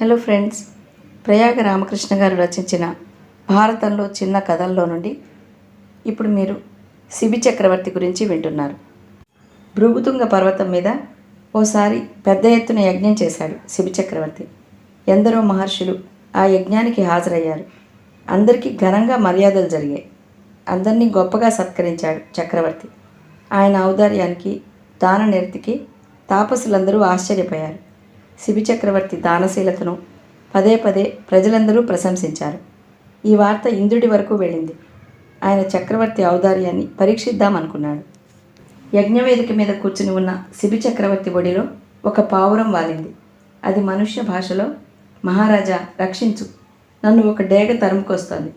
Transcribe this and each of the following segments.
Hello friends Prayag Ramakrishna గారు రచించిన భారతంలో చిన్న కథల్లో నుండి ఇప్పుడు మీరు శిబి చక్రవర్తి గురించి వింటున్నారు. భృగుతుంగ పర్వతం మీద ఓసారి పెద్ద ఎత్తున యజ్ఞం చేశాడు శిబి చక్రవర్తి. ఎందరో మహర్షులు ఆ యజ్ఞానికి హాజరయ్యారు. అందరికీ ఘనంగా మర్యాదలు జరిగాయి. అందరినీ గొప్పగా సత్కరించాడు చక్రవర్తి. ఆయన ఔదార్యానికి దాన నిరతికి తాపసులందరూ ఆశ్చర్యపోయారు. శిబి చక్రవర్తి దానశీలతను పదే పదే ప్రజలందరూ ప్రశంసించారు. ఈ వార్త ఇంద్రుడి వరకు వెళ్ళింది. ఆయన చక్రవర్తి ఔదార్యాన్ని పరీక్షిద్దామనుకున్నాడు. యజ్ఞవేదిక మీద కూర్చుని ఉన్న శిబి చక్రవర్తి ఒడిలో ఒక పావురం వాలింది. అది మనుష్య భాషలో మహారాజా రక్షించు. నన్ను ఒక డేగ తరుముకొస్తోంది.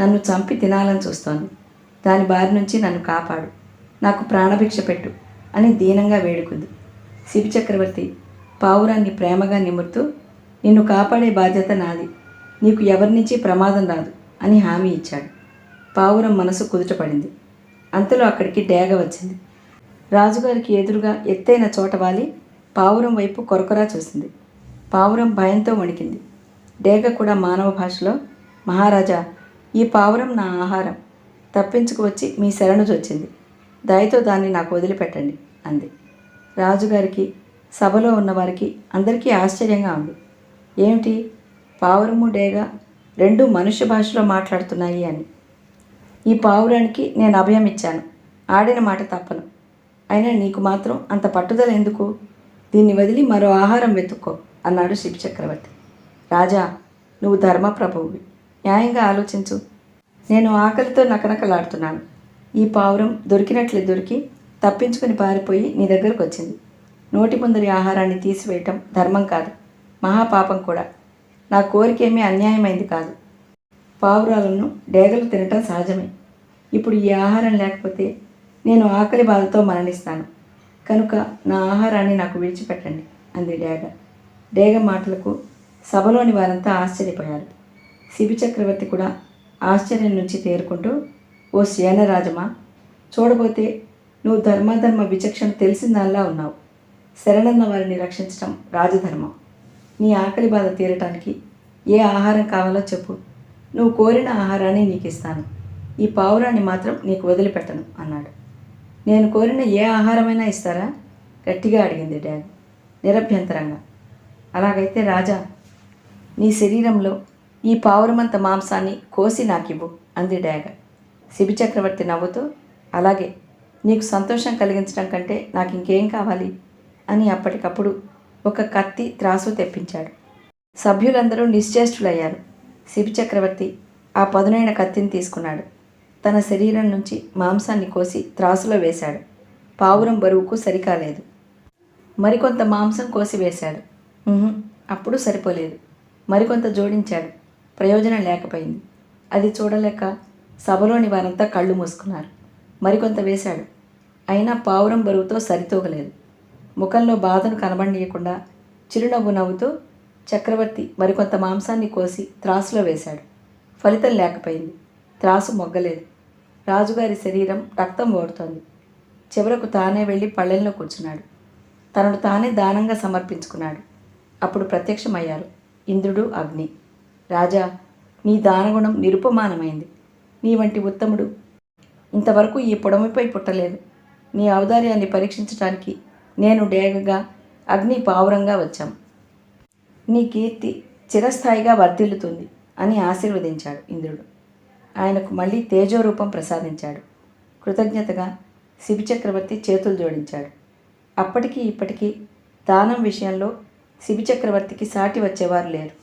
నన్ను చంపి తినాలని చూస్తోంది. దాని బారి నుంచి నన్ను కాపాడు. నాకు ప్రాణభిక్ష పెట్టు అని దీనంగా వేడుకుంది. శిబి చక్రవర్తి పావురాన్ని ప్రేమగా నిమురుతూ నిన్ను కాపాడే బాధ్యత నాది. నీకు ఎవరి నుంచి ప్రమాదం రాదు అని హామీ ఇచ్చాడు. పావురం మనసు కుదుటపడింది. అంతలో అక్కడికి డేగ వచ్చింది. రాజుగారికి ఎదురుగా ఎత్తైన చోట వాలి పావురం వైపు కొరకొరా చూసింది. పావురం భయంతో వణికింది. డేగ కూడా మానవ భాషలో మహారాజా ఈ పావురం నా ఆహారం. తప్పించుకు వచ్చి మీ శరణు చొచ్చింది. దయతో దాన్ని నాకు వదిలిపెట్టండి అంది. రాజుగారికి సభలో ఉన్నవారికి అందరికీ ఆశ్చర్యంగా ఉంది. ఏమిటి? పావురము డేగ రెండు మనుష్య భాషలో మాట్లాడుతున్నాయి అని. ఈ పావురానికి నేను అభయం ఇచ్చాను. ఆడిన మాట తప్పను. అయినా నీకు మాత్రం అంత పట్టుదల ఎందుకు? దీన్ని వదిలి మరో ఆహారం వెతుక్కో అన్నాడు శివ చక్రవర్తి. రాజా నువ్వు ధర్మప్రభువువి న్యాయంగా ఆలోచించు. నేను ఆకలితో నకనకలాడుతున్నాను. ఈ పావురం దొరికినట్లే దొరికి తప్పించుకుని పారిపోయి నీ దగ్గరకు వచ్చింది. నోటి ముందరి ఆహారాన్ని తీసివేయటం ధర్మం కాదు మహాపాపం కూడా. నా కోరికేమీ అన్యాయమైంది కాదు. పావురాలను డేగలు తినటం సహజమే. ఇప్పుడు ఈ ఆహారం లేకపోతే నేను ఆకలి బాధతో మరణిస్తాను. కనుక నా ఆహారాన్ని నాకు విడిచిపెట్టండి అంది డేగ. డేగ మాటలకు సభలోని వారంతా ఆశ్చర్యపోయారు. శిబి చక్రవర్తి కూడా ఆశ్చర్యం నుంచి తేరుకుంటూ ఓ సేనరాజమా చూడబోతే నువ్వు ధర్మాధర్మ విచక్షణ తెలిసిందల్లా ఉన్నావు. శరణన్న వారిని రక్షించటం రాజధర్మం. నీ ఆకలి బాధ తీరటానికి ఏ ఆహారం కావాలో చెప్పు. నువ్వు కోరిన ఆహారాన్ని నీకు ఇస్తాను ఈ పావురాన్ని మాత్రం నీకు వదిలిపెట్టను అన్నాడు. నేను కోరిన ఏ ఆహారమైనా ఇస్తారా? గట్టిగా అడిగింది డాడ్. నిరభ్యంతరంగా. అలాగైతే రాజా నీ శరీరంలో ఈ పావురమంత మాంసాన్ని కోసి నాకివ్వు అంది డాగ. శిబి చక్రవర్తి నవ్వుతూ అలాగే నీకు సంతోషం కలిగించడం కంటే నాకు ఇంకేం కావాలి? అని అప్పటికప్పుడు ఒక కత్తి త్రాసు తెప్పించాడు. సభ్యులందరూ నిశ్చేష్టులయ్యారు. శిబి చక్రవర్తి ఆ పదునైన కత్తిని తీసుకున్నాడు. తన శరీరం నుంచి మాంసాన్ని కోసి త్రాసులో వేశాడు. పావురం బరువుకు సరికాలేదు. మరికొంత మాంసం కోసి వేశాడు. అప్పుడు సరిపోలేదు. మరికొంత జోడించాడు. ప్రయోజనం లేకపోయింది. అది చూడలేక సభలోని వారంతా కళ్ళు మూసుకున్నారు. మరికొంత వేశాడు. అయినా పావురం బరువుతో సరితూగలేదు. ముఖంలో బాధను కనబడనీయకుండా చిరునవ్వు నవ్వుతూ చక్రవర్తి మరికొంత మాంసాన్ని కోసి త్రాసులో వేశాడు. ఫలితం లేకపోయింది. త్రాసు మొగ్గలేదు. రాజుగారి శరీరం రక్తం ఓడుతోంది. చివరకు తానే వెళ్ళి పళ్ళెంలో కూర్చున్నాడు. తనను తానే దానంగా సమర్పించుకున్నాడు. అప్పుడు ప్రత్యక్షమయ్యారు. ఇంద్రుడు అగ్ని. రాజా నీ దానగుణం నిరుపమానమైంది. నీ వంటి ఉత్తముడు ఇంతవరకు ఈ పొడమిపై పుట్టలేదు. నీ ఔదార్యాన్ని పరీక్షించడానికి నేను డేగగా అగ్ని పావురంగా వచ్చాం. నీ కీర్తి చిరస్థాయిగా వర్ధిల్లుతుంది అని ఆశీర్వదించాడు ఇంద్రుడు. ఆయనకు మళ్ళీ తేజోరూపం ప్రసాదించాడు. కృతజ్ఞతగా శిబి చక్రవర్తి చేతులు జోడించాడు. అప్పటికి ఇప్పటికీ దానం విషయంలో శిబి చక్రవర్తికి సాటి వచ్చేవారు లేరు.